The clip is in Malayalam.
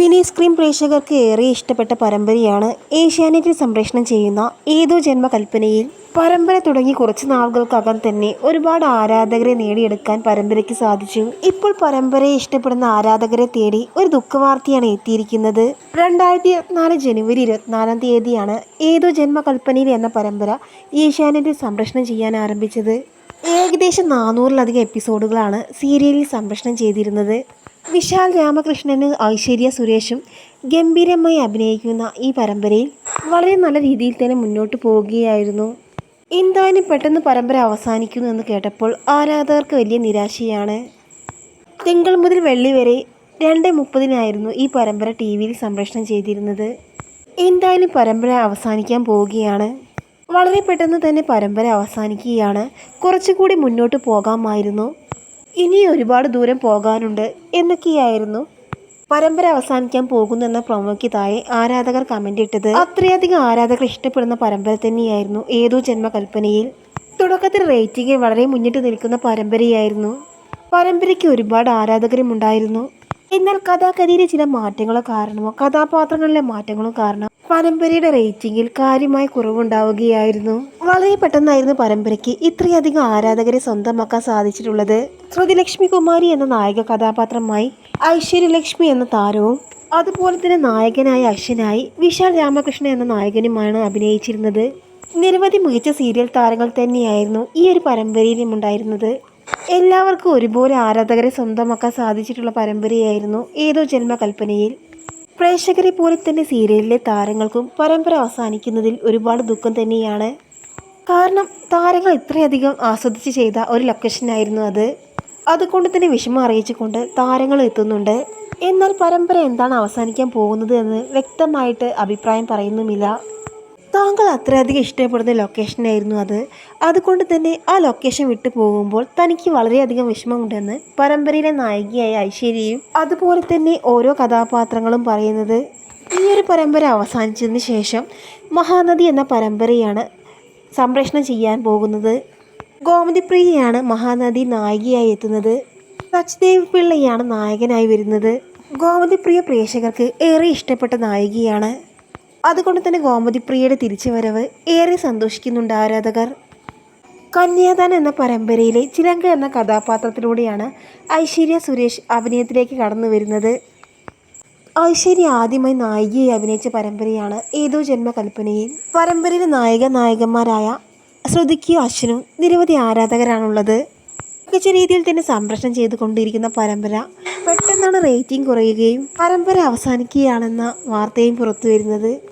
മിനി സ്ക്രീൻ പ്രേക്ഷകർക്ക് ഏറെ ഇഷ്ടപ്പെട്ട പരമ്പരയാണ് ഏഷ്യാനെറ്റിൽ സംപ്രേഷണം ചെയ്യുന്ന ഏതോ ജന്മകൽപ്പനയിൽ. പരമ്പര തുടങ്ങി കുറച്ച് നാളുകൾക്കകം തന്നെ ഒരുപാട് ആരാധകരെ നേടിയെടുക്കാൻ പരമ്പരയ്ക്ക് സാധിച്ചു. ഇപ്പോൾ പരമ്പരയെ ഇഷ്ടപ്പെടുന്ന ആരാധകരെ തേടി ഒരു ദുഃഖവാർത്തയാണ് എത്തിയിരിക്കുന്നത്. രണ്ടായിരത്തി ഇരുപത്തിനാല് ജനുവരി ഇരുപത്തിനാലാം തീയതിയാണ് ഏതോ ജന്മകൽപ്പനയിൽ എന്ന പരമ്പര ഏഷ്യാനെറ്റിൽ സംപ്രേഷണം ചെയ്യാൻ ആരംഭിച്ചത്. ഏകദേശം നാനൂറിലധികം എപ്പിസോഡുകളാണ് സീരിയലിൽ സംപ്രേഷണം ചെയ്തിരുന്നത്. വിശാൽ രാമകൃഷ്ണന് ഐശ്വര്യ സുരേഷും ഗംഭീരമായി അഭിനയിക്കുന്ന ഈ പരമ്പരയിൽ വളരെ നല്ല രീതിയിൽ തന്നെ മുന്നോട്ട് പോവുകയായിരുന്നു. എന്തായാലും പെട്ടെന്ന് പരമ്പര അവസാനിക്കുന്നു എന്ന് കേട്ടപ്പോൾ ആരാധകർക്ക് വലിയ നിരാശയാണ്. തിങ്കൾ മുതൽ വെള്ളി വരെ രണ്ട് മുപ്പതിനായിരുന്നു ഈ പരമ്പര ടി വിയിൽ സംപ്രേഷണം ചെയ്തിരുന്നത്. എന്തായാലും പരമ്പര അവസാനിക്കാൻ പോവുകയാണ്. വളരെ പെട്ടെന്ന് തന്നെ പരമ്പര അവസാനിക്കുകയാണ്. കുറച്ചുകൂടി മുന്നോട്ട് പോകാമായിരുന്നു. ഇനി ഒരുപാട് ദൂരം പോകാനുണ്ട് എന്നൊക്കെയായിരുന്നു. പരമ്പര അവസാനിക്കാൻ പോകുന്നു എന്ന പ്രൊമോയ്ക്ക് താഴെ ആരാധകർ കമന്റ് ഇട്ടത്. അത്രയധികം ആരാധകർ ഇഷ്ടപ്പെടുന്ന പരമ്പര തന്നെയായിരുന്നു ഏതോ ജന്മകൽപ്പനയിൽ. തുടക്കത്തിൽ റേറ്റിംഗിൽ വളരെ മുന്നിട്ട് നിൽക്കുന്ന പരമ്പരയായിരുന്നു. പരമ്പരയ്ക്ക് ഒരുപാട് ആരാധകരും ഉണ്ടായിരുന്നു. എന്നാൽ കഥാകഥയിലെ ചില മാറ്റങ്ങളോ കാരണമോ കഥാപാത്രങ്ങളിലെ മാറ്റങ്ങളോ കാരണം പരമ്പരയുടെ റേറ്റിംഗിൽ കാര്യമായ കുറവുണ്ടാവുകയായിരുന്നു. വളരെ പെട്ടെന്നായിരുന്നു പരമ്പരയ്ക്ക് ഇത്രയധികം ആരാധകരെ സ്വന്തമാക്കാൻ സാധിച്ചിട്ടുള്ളത്. ശ്രുതിലക്ഷ്മി കുമാരി എന്ന നായക കഥാപാത്രമായി ഐശ്വര്യലക്ഷ്മി എന്ന താരവും അതുപോലെ തന്നെ നായകനായ അശ്വനായി വിശാൽ രാമകൃഷ്ണൻ എന്ന നായകനുമാണ് അഭിനയിച്ചിരുന്നത്. നിരവധി മികച്ച സീരിയൽ താരങ്ങൾ തന്നെയായിരുന്നു ഈ ഒരു പരമ്പരയിലും ഉണ്ടായിരുന്നത്. എല്ലാവർക്കും ഒരുപോലെ ആരാധകരെ സ്വന്തമാക്കാൻ സാധിച്ചിട്ടുള്ള പരമ്പരയായിരുന്നു ഏതോ ജന്മകൽപ്പനയിൽ. പ്രേക്ഷകരെ പോലെ തന്നെ സീരിയലിലെ താരങ്ങൾക്കും പരമ്പര അവസാനിക്കുന്നതിൽ ഒരുപാട് ദുഃഖം തന്നെയാണ്. കാരണം താരങ്ങൾ ഇത്രയധികം ആസ്വദിച്ച് ചെയ്ത ഒരു ലൊക്കേഷനായിരുന്നു അത്. അതുകൊണ്ട് തന്നെ വിഷമം അറിയിച്ചുകൊണ്ട് താരങ്ങൾ എത്തുന്നുണ്ട്. എന്നാൽ പരമ്പര എന്താണ് അവസാനിക്കാൻ പോകുന്നത് എന്ന് വ്യക്തമായിട്ട് അഭിപ്രായം പറയുന്നുമില്ല. താങ്കൾ അത്രയധികം ഇഷ്ടപ്പെടുന്ന ലൊക്കേഷനായിരുന്നു അത്. അതുകൊണ്ട് തന്നെ ആ ലൊക്കേഷൻ വിട്ടു പോകുമ്പോൾ തനിക്ക് വളരെയധികം വിഷമമുണ്ടെന്ന് പരമ്പരയിലെ നായികയായ ഐശ്വര്യയും അതുപോലെ തന്നെ ഓരോ കഥാപാത്രങ്ങളും പറയുന്നത്. ഈ ഒരു പരമ്പര അവസാനിച്ചതിന് ശേഷം മഹാനദി എന്ന പരമ്പരയാണ് സംപ്രേഷണം ചെയ്യാൻ പോകുന്നത്. ഗോമതിപ്രിയയാണ് മഹാനദി നായികയായി എത്തുന്നത്. സച്ദേവ് പിള്ളയാണ് നായകനായി വരുന്നത്. ഗോമതിപ്രിയ പ്രേക്ഷകർക്ക് ഏറെ ഇഷ്ടപ്പെട്ട നായികയാണ്. അതുകൊണ്ട് തന്നെ ഗോമതിപ്രിയയുടെ തിരിച്ചുവരവ് ഏറെ സന്തോഷിക്കുന്നുണ്ട് ആരാധകർ. കന്യാദാൻ എന്ന പരമ്പരയിലെ ചിലങ്ക എന്ന കഥാപാത്രത്തിലൂടെയാണ് ഐശ്വര്യ സുരേഷ് അഭിനയത്തിലേക്ക് കടന്നു വരുന്നത്. ഐശ്വര്യ ആദ്യമായി നായികയായി അഭിനയിച്ച പരമ്പരയാണ് ഏതോ ജന്മകൽപ്പനയിൽ. പരമ്പരയിലെ നായിക നായകന്മാരായ ശ്രുതിക്കും അശ്വനും നിരവധി ആരാധകരാണുള്ളത്. മികച്ച രീതിയിൽ തന്നെ സംപ്രേഷണം ചെയ്തുകൊണ്ടിരിക്കുന്ന പരമ്പര പെട്ടെന്നാണ് റേറ്റിംഗ് കുറയുകയും പരമ്പര അവസാനിക്കുകയാണെന്ന വാർത്തയും പുറത്തു വരുന്നത്